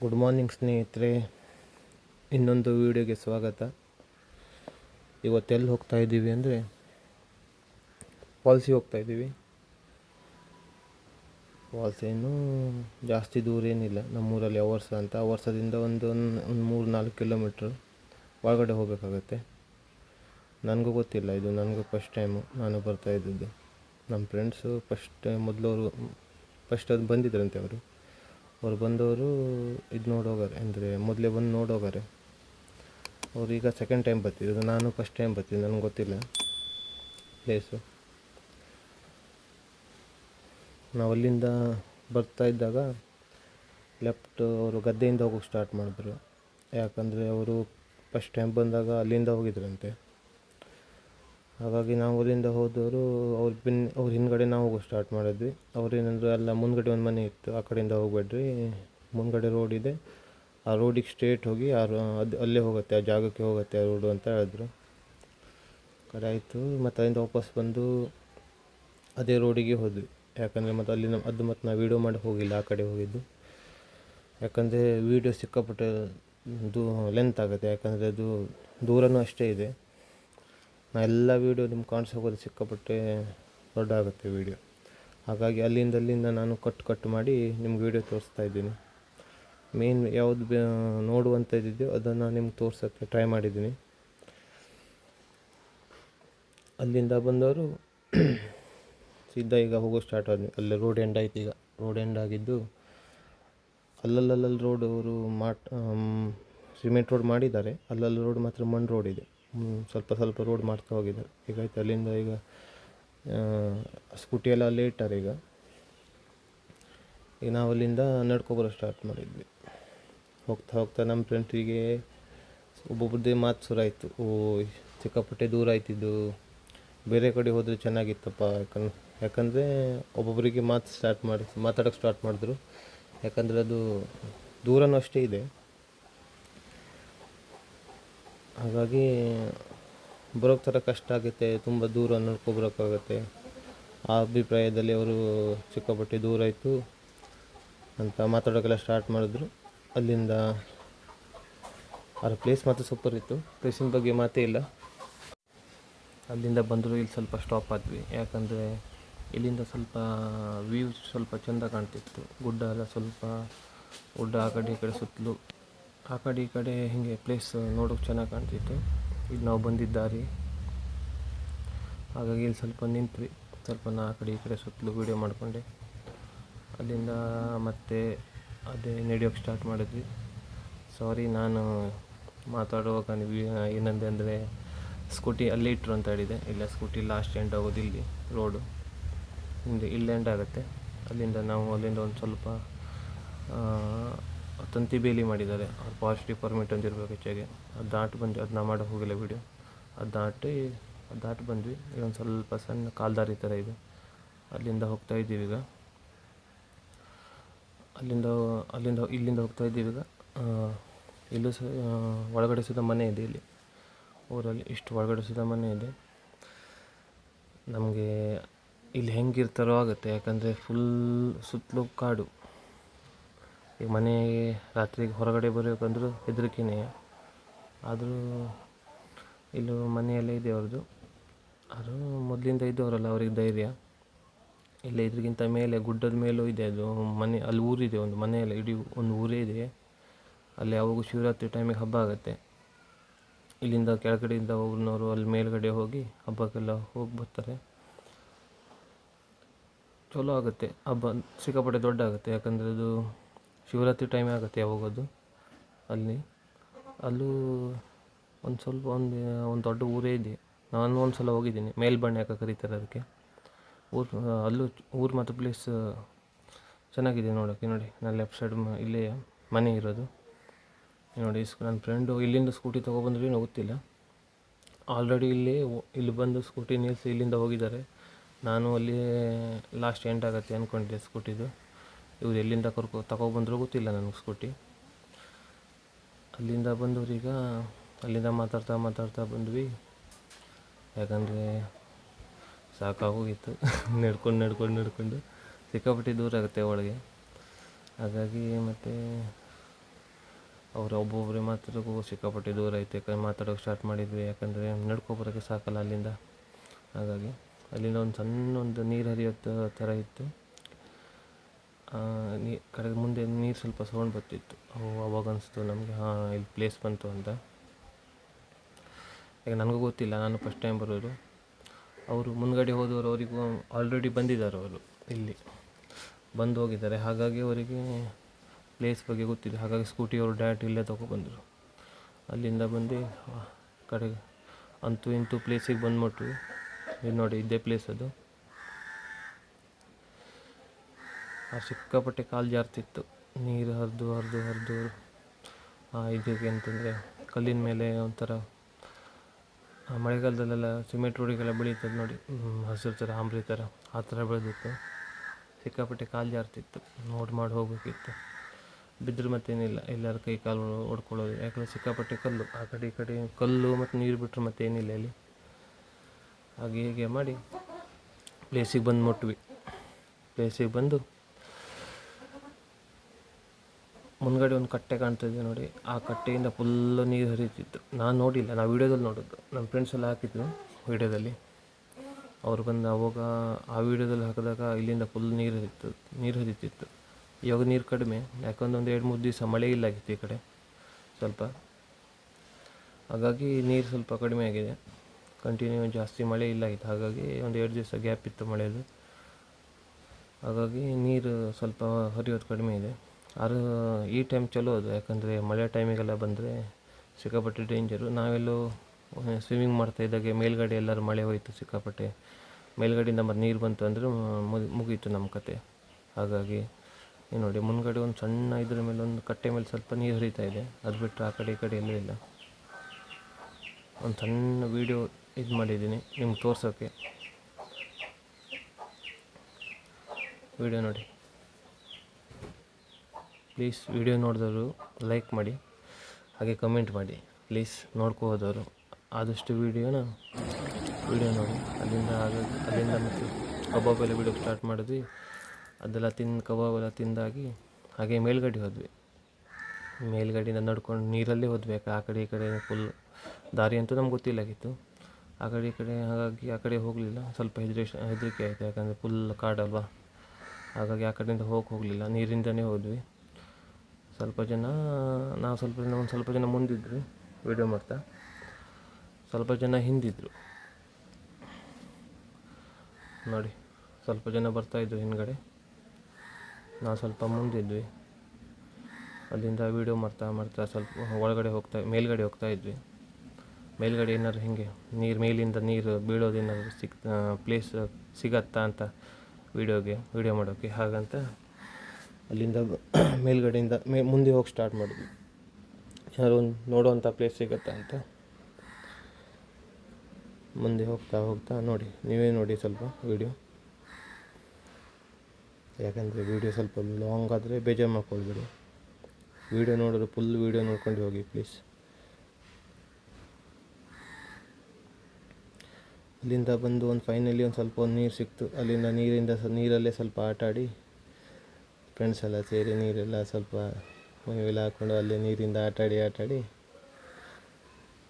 Good morning ಸ್ನೇಹಿತರೆ, ಇನ್ನೊಂದು ವೀಡಿಯೋಗೆ ಸ್ವಾಗತ. ಇವತ್ತೆಲ್ಲಿ ಹೋಗ್ತಾ ಇದ್ದೀವಿ ಅಂದರೆ, ಪಾಲ್ಸಿ ಹೋಗ್ತಾ ಇದ್ದೀವಿ. ವಾಲ್ಸೇನು ಏನು ಜಾಸ್ತಿ ದೂರ ಏನಿಲ್ಲ, ನಮ್ಮೂರಲ್ಲಿ ಅವರ್ಸ ಅಂತ. ವರ್ಷದಿಂದ ಒಂದು ಒಂದು ಮೂರು, ನಾಲ್ಕು ಕಿಲೋಮೀಟ್ರ್ ಒಳಗಡೆ ಹೋಗಬೇಕಾಗತ್ತೆ. ನನಗೂ ಗೊತ್ತಿಲ್ಲ, ಇದು ನನಗೂ ಫಸ್ಟ್ ಟೈಮು ನಾನು ಬರ್ತಾ ಇದ್ದಿದ್ದು. ನಮ್ಮ ಫ್ರೆಂಡ್ಸು ಫಸ್ಟ್ ಮೊದಲವರು ಫಸ್ಟ್ ಅದು ಬಂದಿದ್ರಂತೆ ಅವರು. ಅವ್ರು ಬಂದವರು ಇದು ನೋಡೋಗಾರೆ ಅಂದರೆ ಮೊದಲೇ ಬಂದು ನೋಡೋಗಾರೆ ಅವ್ರು ಈಗ ಸೆಕೆಂಡ್ ಟೈಮ್ ಬರ್ತಿದ್ರು. ನಾನು ಫಸ್ಟ್ ಟೈಮ್ ಬರ್ತೀನಿ ನನಗೆ ಗೊತ್ತಿಲ್ಲ. ಪ್ಲೇಸು ನಾವು ಅಲ್ಲಿಂದ ಬರ್ತಾ ಇದ್ದಾಗ ಲೆಫ್ಟ್ ಅವರು ಗದ್ದೆಯಿಂದ ಹೋಗೋಕೆ ಸ್ಟಾರ್ಟ್ ಮಾಡಿದ್ರು. ಯಾಕಂದರೆ ಅವರು ಫಸ್ಟ್ ಟೈಮ್ ಬಂದಾಗ ಅಲ್ಲಿಂದ ಹೋಗಿದ್ರಂತೆ. ಹಾಗಾಗಿ ನಾವು ಅಲ್ಲಿಂದ ಹೋದವರು ಅವ್ರ ಬಿನ್ ಅವ್ರ ಹಿಂದ್ಗಡೆ ನಾವು ಹೋಗೋ ಸ್ಟಾರ್ಟ್ ಮಾಡಿದ್ವಿ ಅವ್ರೇನಂದ್ರು ಅಲ್ಲ ಮುಂದ್ಗಡೆ ಒಂದು ಮನೆ ಇತ್ತು, ಆ ಕಡೆಯಿಂದ ಹೋಗ್ಬೇಡ್ರಿ. ಮುಂದ್ಗಡೆ ರೋಡ್ ಇದೆ. ಆ ರೋಡಿಗೆ ಸ್ಟ್ರೇಟ್ ಹೋಗಿ ಆ ಅದು, ಅಲ್ಲೇ ಹೋಗುತ್ತೆ, ಆ ಜಾಗಕ್ಕೆ ಹೋಗುತ್ತೆ ಆ ರೋಡು ಅಂತ ಹೇಳಿದ್ರು. ಕರೆ ಆಯಿತು. ಮತ್ತು ಅಲ್ಲಿಂದ ವಾಪಸ್ ಬಂದು ಅದೇ ರೋಡಿಗೆ ಹೋದ್ವಿ. ಯಾಕಂದರೆ ಮತ್ತು ಅಲ್ಲಿ ನಮ್ಮ ಅದು ಮತ್ತು ನಾವು ವೀಡಿಯೋ ಮಾಡಿ ಹೋಗಿಲ್ಲ, ಆ ಕಡೆ ಹೋಗಿದ್ದು. ಯಾಕಂದರೆ ವೀಡಿಯೋ ಸಿಕ್ಕಾಪಟ್ಟೆ, ಇದು ಲೆಂತ್ ಆಗುತ್ತೆ. ಯಾಕಂದರೆ ಅದು ದೂರನೂ ಅಷ್ಟೇ ಇದೆ. ಎಲ್ಲ ವೀಡಿಯೋ ನಿಮ್ಗೆ ಕಾಣಿಸೋಗೋದು ಸಿಕ್ಕಾಪಟ್ಟೆ ದೊಡ್ಡ ಆಗುತ್ತೆ ವೀಡಿಯೋ ಹಾಗಾಗಿ ಅಲ್ಲಿಂದ ಅಲ್ಲಿಂದ ನಾನು ಕಟ್ ಕಟ್ ಮಾಡಿ ನಿಮ್ಗೆ ವೀಡಿಯೋ ತೋರಿಸ್ತಾ ಇದ್ದೀನಿ. ಮೇನ್ ಯಾವುದು ನೋಡುವಂಥ ನೋಡುವಂಥದ್ದಿದೆಯೋ ಅದನ್ನು ನಿಮ್ಗೆ ತೋರ್ಸೋಕ್ಕೆ ಟ್ರೈ ಮಾಡಿದ್ದೀನಿ. ಅಲ್ಲಿಂದ ಬಂದವರು ಸೀದಾ ಈಗ ಹೋಗೋ ಸ್ಟಾರ್ಟ್ ಆದ್ವಿ ಅಲ್ಲಿ ರೋಡ್ ಎಂಡ್ ಆಯ್ತು ಈಗ. ರೋಡ್ ಎಂಡ್ ಆಗಿದ್ದು ಅಲ್ಲಲ್ಲಲ್ಲಿ ರೋಡ್ ಅವರು ಮಾಟ್ ಸಿಮೆಂಟ್ ರೋಡ್ ಮಾಡಿದ್ದಾರೆ. ಅಲ್ಲಲ್ಲಿ ರೋಡ್ ಮಾತ್ರ ಮಣ್ಣು ರೋಡ್ ಇದೆ. ಸ್ವಲ್ಪ ಸ್ವಲ್ಪ ರೋಡ್ ಮಾಡ್ತಾ ಹೋಗಿದ್ದಾರೆ ಈಗ ಆಯ್ತು, ಅಲ್ಲಿಂದ ಈಗ ಸ್ಕೂಟಿ ಎಲ್ಲ ಅಲ್ಲೇ ಇಟ್ಟಾರೆ ಈಗ. ಈಗ ನಾವು ಅಲ್ಲಿಂದ ನಡ್ಕೊಬರೋ ಸ್ಟಾರ್ಟ್ ಮಾಡಿದ್ವಿ. ಹೋಗ್ತಾ ಹೋಗ್ತಾ ನಮ್ಮ ಫ್ರೆಂಡ್ಸಿಗೆ ಒಬ್ಬೊಬ್ರದ್ದೇ ಮಾತು ಶುರು ಓ ಸಿಕ್ಕಾಪಟ್ಟೆ ದೂರ ಆಯ್ತಿದ್ದು ಬೇರೆ ಕಡೆ ಹೋದರೆ ಚೆನ್ನಾಗಿತ್ತಪ್ಪ. ಯಾಕಂದ್ರೆ ಯಾಕಂದರೆ ಒಬ್ಬೊಬ್ಬರಿಗೆ ಮಾತು ಸ್ಟಾರ್ಟ್ ಮಾಡಿ ಮಾತಾಡೋಕ್ಕೆ ಸ್ಟಾರ್ಟ್ ಮಾಡಿದ್ರು. ಯಾಕಂದರೆ ಅದು ದೂರನೂ ಅಷ್ಟೇ ಇದೆ. ಹಾಗಾಗಿ ಬರೋಕ್ಕೆ ಥರ ಕಷ್ಟ ಆಗುತ್ತೆ, ತುಂಬ ದೂರ ನಡ್ಕೊಬರೋಕ್ಕಾಗತ್ತೆ ಆ ಅಭಿಪ್ರಾಯದಲ್ಲಿ ಅವರು ಸಿಕ್ಕಾಪಟ್ಟೆ ದೂರ ಇತ್ತು ಅಂತ ಮಾತಾಡೋಕ್ಕೆಲ್ಲ ಸ್ಟಾರ್ಟ್ ಮಾಡಿದ್ರು. ಅಲ್ಲಿಂದ ಆ ಪ್ಲೇಸ್ ಮಾತ್ರ ಸೂಪರ್ ಇತ್ತು. ಪ್ಲೇಸಿನ ಬಗ್ಗೆ ಮಾತೇ ಇಲ್ಲ. ಅಲ್ಲಿಂದ ಬಂದರೂ ಇಲ್ಲಿ ಸ್ವಲ್ಪ ಸ್ಟಾಪ್ ಆದ್ವಿ. ಯಾಕಂದರೆ ಇಲ್ಲಿಂದ ಸ್ವಲ್ಪ ವ್ಯೂ ಸ್ವಲ್ಪ ಚೆಂದ ಕಾಣ್ತಿತ್ತು. ಗುಡ್ಡ ಎಲ್ಲ ಸ್ವಲ್ಪ ಗುಡ್ಡ ಆ ಕಡೆ ಈ ಕಡೆ ಸುತ್ತಲೂ. ಆ ಕಡೆ ಈ ಕಡೆ ಹೀಗೆ ಪ್ಲೇಸ್ ನೋಡೋಕೆ ಚೆನ್ನಾಗಿ ಕಾಣ್ತಿತ್ತು. ಇದು ನಾವು ಬಂದಿದ್ದ ದಾರಿ ಹಾಗಾಗಿ ಇಲ್ಲಿ ಸ್ವಲ್ಪ ನಿಂತ್ವಿ ಸ್ವಲ್ಪ ನಾ ಆ ಕಡೆ ಈ ಕಡೆ ಸುತ್ತಲೂ ವೀಡಿಯೋ ಮಾಡಿಕೊಂಡೆ. ಅಲ್ಲಿಂದ ಮತ್ತೆ ಅದೇ ನಡೆಯೋಕ್ಕೆ ಸ್ಟಾರ್ಟ್ ಮಾಡಿದ್ವಿ. ಸಾರಿ ನಾನು ಮಾತಾಡುವಾಗ ನೀವು ಏನಂದೆ ಅಂದರೆ ಸ್ಕೂಟಿ ಅಲ್ಲಿ ಇಟ್ಟರು ಅಂತ ಹೇಳಿದೆ. ಇಲ್ಲ, ಸ್ಕೂಟಿ ಲಾಸ್ಟ್ ಎಂಡ್ ಆಗೋದು ಇಲ್ಲಿ ರೋಡು ಹಿಂದೆ, ಇಲ್ಲಿ ಎಂಡ್ ಆಗುತ್ತೆ. ಅಲ್ಲಿಂದ ನಾವು ಅಲ್ಲಿಂದ ಒಂದು ಸ್ವಲ್ಪ ತಂತಿ ಬೇಲಿ ಮಾಡಿದ್ದಾರೆ. ಅವ್ರು ಪಾಸಿಟಿವ್ ಪರ್ಮಿಟ್ ಅಂತ ಇರಬೇಕು ಹೆಚ್ಚಾಗಿ. ಅದು ದಾಟಿ ಬಂದ್ವಿ. ಅದನ್ನ ಮಾಡೋ, ಹೋಗಿಲ್ಲ ವೀಡಿಯೋ ಅದು ದಾಟಿ ಅದು ದಾಟಿ ಬಂದ್ವಿ. ಈಗ ಸ್ವಲ್ಪ ಸಣ್ಣ ಕಾಲ್ದಾರಿ ಥರ ಇದೆ. ಅಲ್ಲಿಂದ ಹೋಗ್ತಾ ಇದ್ದೀವಿ ಈಗ. ಅಲ್ಲಿಂದ ಅಲ್ಲಿಂದ, ಇಲ್ಲಿಂದ ಹೋಗ್ತಾ ಇದ್ದೀವಿ ಈಗ. ಇಲ್ಲೂ ಸಹ ಒಳಗಡೆ ಸುದ ಮನೆ ಇದೆ ಇಲ್ಲಿ. ಊರಲ್ಲಿ ಇಷ್ಟು ಒಳಗಡೆ ಸುದ ಮನೆ ಇದೆ. ನಮಗೆ ಇಲ್ಲಿ ಹೆಂಗಿರ್ತಾರೋ ಆಗುತ್ತೆ. ಯಾಕಂದರೆ ಫುಲ್ ಸುತ್ತಲೂ ಕಾಡು. ಈಗ ಮನೆಗೆ ರಾತ್ರಿಗೆ ಹೊರಗಡೆ ಬರಬೇಕಂದ್ರೂ ಹೆದರಿಕೆನೇ. ಆದರೂ ಇಲ್ಲೂ ಮನೆಯಲ್ಲೇ ಇದೆ ಅವ್ರದ್ದು. ಅದು ಮೊದಲಿಂದ ಇದ್ದವರಲ್ಲ ಅವ್ರಿಗೆ ಧೈರ್ಯ. ಇಲ್ಲ ಇದ್ರಿಗಿಂತ ಮೇಲೆ, ಗುಡ್ಡದ ಮೇಲೂ ಇದೆ ಅದು. ಮನೆ, ಅಲ್ಲಿ ಊರಿದೆ ಒಂದು ಮನೆಯಲ್ಲ, ಇಡೀ ಒಂದು ಊರೇ ಇದೆ. ಅಲ್ಲಿ ಯಾವಾಗ ಶಿವರಾತ್ರಿ ಟೈಮಿಗೆ ಹಬ್ಬ ಆಗುತ್ತೆ. ಇಲ್ಲಿಂದ ಕೆಳಗಡೆಯಿಂದ ಹೋಗ್ನವರು ಅಲ್ಲಿ ಮೇಲ್ಗಡೆ ಹೋಗಿ ಹಬ್ಬಕ್ಕೆಲ್ಲ ಹೋಗಿ ಬರ್ತಾರೆ. ಚಲೋ ಆಗುತ್ತೆ. ಹಬ್ಬ ಸಿಕ್ಕಾಪಟ್ಟೆ ದೊಡ್ಡ ಆಗುತ್ತೆ. ಯಾಕಂದರೆ ಅದು ಶಿವರಾತ್ರಿ ಟೈಮೇ ಆಗುತ್ತೆ ಹೋಗೋದು ಅಲ್ಲಿ. ಅಲ್ಲೂ ಒಂದು ಸ್ವಲ್ಪ ಒಂದು ಒಂದು ದೊಡ್ಡ ಊರೇ ಇದೆ. ನಾನು ಒಂದು ಸಲ ಹೋಗಿದ್ದೀನಿ. ಮೇಲ್ಬಣ್ಣೆ ಯಾಕೆ ಕರೀತಾರೆ ಅದಕ್ಕೆ. ಊರು, ಅಲ್ಲೂ ಊರು ಮತ್ತು ಪ್ಲೇಸ್ ಚೆನ್ನಾಗಿದೆ ನೋಡೋಕ್ಕೆ ನೋಡಿ, ನಾನು ಲೆಫ್ಟ್ ಸೈಡ್ ಇಲ್ಲೇ ಮನೆ ಇರೋದು. ನೋಡಿ ಸ್ಕ್- ನನ್ನ ಫ್ರೆಂಡು ಇಲ್ಲಿಂದ ಸ್ಕೂಟಿ ತೊಗೊಬಂದ್ರೆ ಗೊತ್ತಿಲ್ಲ. ಆಲ್ರೆಡಿ ಇಲ್ಲಿ ಇಲ್ಲಿ ಬಂದು ಸ್ಕೂಟಿ ನಿಲ್ಲಿಸಿ ಇಲ್ಲಿಂದ ಹೋಗಿದ್ದಾರೆ. ನಾನು ಅಲ್ಲಿ ಲಾಸ್ಟ್ ಎಂಡ್ ಆಗುತ್ತೆ ಅಂದ್ಕೊಂಡಿದ್ದೆ ಸ್ಕೂಟಿದು ಇವ್ರು ಎಲ್ಲಿಂದ ಕರ್ಕೊ ತಗೊಬಂದ್ರು ಗೊತ್ತಿಲ್ಲ ನನಗೆ ಸ್ಕೂಟಿ. ಅಲ್ಲಿಂದ ಬಂದವ್ರೀಗ ಅಲ್ಲಿಂದ ಮಾತಾಡ್ತಾ ಮಾತಾಡ್ತಾ ಬಂದ್ವಿ. ಯಾಕಂದರೆ ಸಾಕಾಗೋಗಿತ್ತು. ನಡ್ಕೊಂಡು ನಡ್ಕೊಂಡು ನಡ್ಕೊಂಡು ಸಿಕ್ಕಾಪಟ್ಟೆ ದೂರ ಆಗುತ್ತೆ ಒಳಗೆ. ಹಾಗಾಗಿ ಮತ್ತು ಅವರು ಒಬ್ಬೊಬ್ಬರೇ ಮಾತಾಡೋಕ್ಕೂ ಸಿಕ್ಕಾಪಟ್ಟೆ ದೂರ ಐತೆ ಕೈ, ಮಾತಾಡೋಕೆ ಸ್ಟಾರ್ಟ್ ಮಾಡಿದ್ವಿ. ಯಾಕಂದರೆ ನಡ್ಕೊಬರೋಕ್ಕೆ ಸಾಕಲ್ಲ ಅಲ್ಲಿಂದ. ಹಾಗಾಗಿ ಅಲ್ಲಿಂದ ಒಂದು ಸಣ್ಣ ಒಂದು ನೀರು ಹರಿಯೋ ಥರ ಇತ್ತು. ನೀ ಕಡೆಗೆ ಮುಂದೆ ನೀರು ಸ್ವಲ್ಪ ಸೌಂಡ್ ಬರ್ತಿತ್ತು. ಅವು ಅವಾಗ ಅನಿಸ್ತು ನಮಗೆ, ಹಾಂ, ಇಲ್ಲಿ ಪ್ಲೇಸ್ ಬಂತು ಅಂತ. ಈಗ ನನಗೂ ಗೊತ್ತಿಲ್ಲ, ನಾನು ಫಸ್ಟ್ ಟೈಮ್ ಬರೋದು. ಅವರು ಮುನ್ಗಡೆ ಹೋದವರು ಅವರಿಗೂ ಆಲ್ರೆಡಿ ಬಂದಿದ್ದಾರೆ ಅವರು ಇಲ್ಲಿ. ಬಂದು ಹೋಗಿದ್ದಾರೆ. ಹಾಗಾಗಿ ಅವರಿಗೆ ಪ್ಲೇಸ್ ಬಗ್ಗೆ ಗೊತ್ತಿದೆ. ಹಾಗಾಗಿ ಸ್ಕೂಟಿ ಅವರು ಡೈರೆಕ್ಟ್ ಇಲ್ಲೇ ತೊಗೊಬಂದರು ಅಲ್ಲಿಂದ ಬಂದು ಕಡೆ ಅಂತೂ ಇಂತೂ ಪ್ಲೇಸಿಗೆ ಬಂದ್ಬಿಟ್ವಿ ಇದು ನೋಡಿ, ಇದೇ ಪ್ಲೇಸ್ ಅದು ಆ ಸಿಕ್ಕಾಪಟ್ಟೆ ಕಾಲು ಜಾರ್ತಿತ್ತು ನೀರು ಹರಿದು ಹರಿದು ಹರಿದು. ಇದಕ್ಕೆ ಅಂತಂದರೆ ಕಲ್ಲಿನ ಮೇಲೆ ಒಂಥರ ಮಳೆಗಾಲದಲ್ಲೆಲ್ಲ ಸಿಮೆಂಟ್ ರೋಡಿಗೆಲ್ಲ ಬೆಳೀತದೆ ನೋಡಿ. ಹಸಿರು ಥರ ಆಂಬ್ರಿ ಥರ, ಆ ಥರ ಬೆಳೆದಿತ್ತು. ಸಿಕ್ಕಾಪಟ್ಟೆ ಕಾಲು ಜಾರ್ತಿತ್ತು ನೋಡಿ ಮಾಡಿ ಹೋಗಬೇಕಿತ್ತು. ಬಿದ್ದರೆ ಮತ್ತೇನಿಲ್ಲ. ಎಲ್ಲರ ಕೈ ಕಾಲು ಓಡ್ಕೊಳ್ಳೋದು ಯಾಕಂದರೆ ಸಿಕ್ಕಾಪಟ್ಟೆ ಕಲ್ಲು. ಆ ಕಡೆ, ಈ ಕಡೆ ಕಲ್ಲು ಮತ್ತು ನೀರು ಬಿಟ್ಟರೆ ಮತ್ತೇನಿಲ್ಲ ಇಲ್ಲಿ. ಹಾಗೆ ಹೀಗೆ ಮಾಡಿ ಪ್ಲೇಸಿಗೆ ಬಂದು ಮುಟ್ವಿ. ಪ್ಲೇಸಿಗೆ ಬಂದು ಮುಂದ್ಗಡೆ ಒಂದು ಕಟ್ಟೆ ಕಾಣ್ತಿದೆ ನೋಡಿ. ಆ ಕಟ್ಟೆಯಿಂದ ಫುಲ್ಲು ನೀರು ಹರಿತಿತ್ತು ನಾನು ನೋಡಿಲ್ಲ ನಾವು ವೀಡಿಯೋದಲ್ಲಿ ನೋಡಿದ್ದು ನಮ್ಮ ಫ್ರೆಂಡ್ಸ್ ಎಲ್ಲ ಹಾಕಿದ್ರು ವೀಡಿಯೋದಲ್ಲಿ. ಅವ್ರು ಬಂದು ಅವಾಗ ಆ ವೀಡಿಯೋದಲ್ಲಿ ಹಾಕಿದಾಗ ಇಲ್ಲಿಂದ ಫುಲ್ ನೀರು ಹರಿತು, ನೀರು ಹರಿತಿತ್ತು ಇವಾಗ ನೀರು ಕಡಿಮೆ. ಯಾಕಂದ್ರೆ ಒಂದು ಎರಡು ಮೂರು ದಿವಸ ಮಳೆ ಇಲ್ಲ ಆಗಿತ್ತು ಈ ಕಡೆ. ಸ್ವಲ್ಪ. ಹಾಗಾಗಿ ನೀರು ಸ್ವಲ್ಪ ಕಡಿಮೆ ಆಗಿದೆ. ಕಂಟಿನ್ಯೂ ಜಾಸ್ತಿ ಮಳೆ ಇಲ್ಲ ಆಗಿತ್ತು. ಹಾಗಾಗಿ ಒಂದು ಎರಡು ದಿವಸ ಗ್ಯಾಪ್ ಇತ್ತು ಮಳೆಯದು ಹಾಗಾಗಿ ನೀರು ಸ್ವಲ್ಪ ಹರಿಯೋದು ಕಡಿಮೆ ಇದೆ. ಆದ್ರೆ ಈ ಟೈಮ್ ಚಲೋ ಅದು. ಯಾಕಂದರೆ ಮಳೆ ಟೈಮಿಗೆಲ್ಲ ಬಂದರೆ ಸಿಕ್ಕಾಪಟ್ಟೆ ಡೇಂಜರು ನಾವೆಲ್ಲೋ ಸ್ವಿಮ್ಮಿಂಗ್ ಮಾಡ್ತಾ ಇದ್ದಾಗೆ ಮೇಲ್ಗಡೆ ಎಲ್ಲರೂ ಮಳೆ ಹೋಯಿತು ಸಿಕ್ಕಾಪಟ್ಟೆ. ಮೇಲ್ಗಡೆಯಿಂದ ಮತ್ತೆ ನೀರು ಬಂತು ಅಂದರೆ ಮುಗಿ- ಮುಗೀತು ನಮ್ಮ ಕತೆ. ಹಾಗಾಗಿ ಏನು ನೋಡಿ ಮುಂದ್ಗಡೆ ಒಂದು ಸಣ್ಣ ಇದ್ರ ಮೇಲೆ ಒಂದು ಕಟ್ಟೆ ಮೇಲೆ ಸ್ವಲ್ಪ ನೀರು ಹರಿತಾ ಇದೆ. ಅದು ಬಿಟ್ಟರೆ ಆ ಕಡೆ ಈ ಕಡೆ ಎಲ್ಲೂ ಇಲ್ಲ. ಒಂದು ಸಣ್ಣ ವೀಡಿಯೋ ಇದು ಮಾಡಿದ್ದೀನಿ ನಿಮ್ಗೆ ತೋರ್ಸೋಕ್ಕೆ ವೀಡಿಯೋ ನೋಡಿ. ಪ್ಲೀಸ್ ವಿಡಿಯೋ ನೋಡಿದವರು ಲೈಕ್ ಮಾಡಿ, ಹಾಗೆ ಕಮೆಂಟ್ ಮಾಡಿ. ಪ್ಲೀಸ್ ನೋಡ್ಕೋದವರು. ಆದಷ್ಟು ವಿಡಿಯೋನ ವಿಡಿಯೋ ನೋಡಿ. ಅಲ್ಲಿಂದ ಅಲ್ಲಿಂದ ಮತ್ತೆ ಕಬಾಬ್ ಎಲ್ಲ ಬಿಡೋಕ್ಕೆ ಸ್ಟಾರ್ಟ್ ಮಾಡಿದ್ವಿ. ಅದೆಲ್ಲ ತಿಂದು, ಕಬಾಬ್ ಎಲ್ಲ ತಿಂದಾಗಿ ಹಾಗೆ ಮೇಲ್ಗಡೆ ಹೋದ್ವಿ. ಮೇಲ್ಗಡೆಯಿಂದ ನಡ್ಕೊಂಡು ನೀರಲ್ಲೇ ಹೋದ್ವಿ. ಆ ಕಡೆ ಈ ಕಡೆ ಫುಲ್ ದಾರಿ ಅಂತೂ ನಮ್ಗೆ ಗೊತ್ತಿಲ್ಲಾಗಿತ್ತು ಆ ಕಡೆ ಈ ಕಡೆ ಹಾಗಾಗಿ ಆ ಕಡೆ ಹೋಗಲಿಲ್ಲ. ಸ್ವಲ್ಪ ಹೆದರಿ ಹೆದರಿಕೆ ಆಯಿತು. ಯಾಕಂದರೆ ಫುಲ್ ಕಾಡಲ್ವಾ. ಹಾಗಾಗಿ ಆ ಕಡೆಯಿಂದ ಹೋಗಿ ಹೋಗಲಿಲ್ಲ. ನೀರಿಂದನೇ ಹೋದ್ವಿ. ಸ್ವಲ್ಪ ಜನ, ನಾವು ಸ್ವಲ್ಪ ಜನ, ಒಂದು ಸ್ವಲ್ಪ ಜನ ಮುಂದಿದ್ದರು ವಿಡಿಯೋ ಮಾಡ್ತಾ. ಸ್ವಲ್ಪ ಜನ ಹಿಂದಿದ್ರು. ನೋಡಿ, ಸ್ವಲ್ಪ ಜನ ಬರ್ತಾಯಿದ್ರು ಹಿಂದ್ಗಡೆ. ನಾವು ಸ್ವಲ್ಪ ಮುಂದಿದ್ವಿ. ಅಲ್ಲಿಂದ ವೀಡಿಯೋ ಮಾಡ್ತಾ ಮಾಡ್ತಾ ಸ್ವಲ್ಪ ಒಳಗಡೆ ಹೋಗ್ತಾ, ಮೇಲ್ಗಡೆ ಹೋಗ್ತಾ ಇದ್ವಿ. ಮೇಲ್ಗಡೆ ಏನಾದ್ರು ಹಿಂಗೆ, ನೀರು ಮೇಲಿಂದ ನೀರು ಬೀಳೋದೇನಾದ್ರು ಸಿಕ್ ಪ್ಲೇಸ್ ಸಿಗತ್ತಾ ಅಂತ ವೀಡಿಯೋಗೆ ವೀಡಿಯೋ ಮಾಡೋಕ್ಕೆ ಹಾಗಂತ ಅಲ್ಲಿಂದ ಮೇಲ್ಗಡೆಯಿಂದ ಮೇ, ಮುಂದೆ ಹೋಗಿ ಸ್ಟಾರ್ಟ್ ಮಾಡಿದ್ವಿ. ಏನಾದ್ರು ಒಂದು ನೋಡುವಂಥ ಪ್ಲೇಸ್ ಸಿಗುತ್ತಾ ಅಂತ. ಮುಂದೆ ಹೋಗ್ತಾ ಹೋಗ್ತಾ ನೋಡಿ, ನೀವೇ ನೋಡಿ ಸ್ವಲ್ಪ ವೀಡಿಯೋ ಯಾಕಂದರೆ ವೀಡಿಯೋ ಸ್ವಲ್ಪ ಲಾಂಗ್ ಆದರೆ ಬೇಜಾರು ಮಾಡ್ಕೊಳ್ಬೇಡಿ. ವೀಡಿಯೋ ನೋಡಿದ್ರೆ ಫುಲ್ ವೀಡಿಯೋ ನೋಡ್ಕೊಂಡು ಹೋಗಿ ಪ್ಲೀಸ್ ಅಲ್ಲಿಂದ ಬಂದು ಒಂದು ಫೈನಲಿ ಒಂದು ಸ್ವಲ್ಪ ಒಂದು ನೀರು ಸಿಕ್ತು. ಅಲ್ಲಿಂದ ನೀರಿಂದ ನೀರಲ್ಲೇ ಸ್ವಲ್ಪ ಆಟ ಆಡಿ ಫ್ರೆಂಡ್ಸ್ ಎಲ್ಲ ಸೇರಿ ನೀರೆಲ್ಲ ಸ್ವಲ್ಪ ಮೈವೆಲ್ಲ ಹಾಕ್ಕೊಂಡು ಅಲ್ಲೇ ನೀರಿಂದ ಆಟಾಡಿ ಆಟಾಡಿ ಆಟ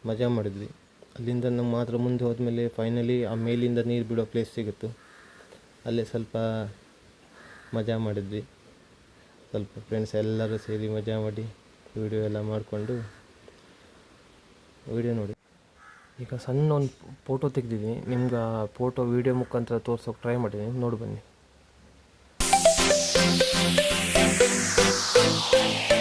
ಮಜಾ ಮಾಡಿದ್ವಿ. ಅಲ್ಲಿಂದ ನಮ್ಮ ಮಾತ್ರ ಮುಂದೆ ಹೋದ್ಮೇಲೆ ಫೈನಲಿ ಆ ಮೇಲಿಂದ ನೀರು ಬಿಡೋ ಪ್ಲೇಸ್ ಸಿಗುತ್ತೆ. ಅಲ್ಲೇ ಸ್ವಲ್ಪ ಮಜಾ ಮಾಡಿದ್ವಿ. ಸ್ವಲ್ಪ ಫ್ರೆಂಡ್ಸ್ ಎಲ್ಲರೂ ಸೇರಿ ಮಜಾ ಮಾಡಿ ವಿಡಿಯೋ ಎಲ್ಲ ಮಾಡಿಕೊಂಡು ವಿಡಿಯೋ ನೋಡಿ. ಈಗ ಸಣ್ಣ ಒಂದು ಫೋಟೋ ತೆಗೆದಿದ್ದೀನಿ. ನಿಮ್ಗೆ ಫೋಟೋ ವೀಡಿಯೋ ಮುಖಾಂತರ ತೋರ್ಸೋಕೆ ಟ್ರೈ ಮಾಡಿದ್ದೀನಿ. ನೋಡಿ ಬನ್ನಿ. Thank you.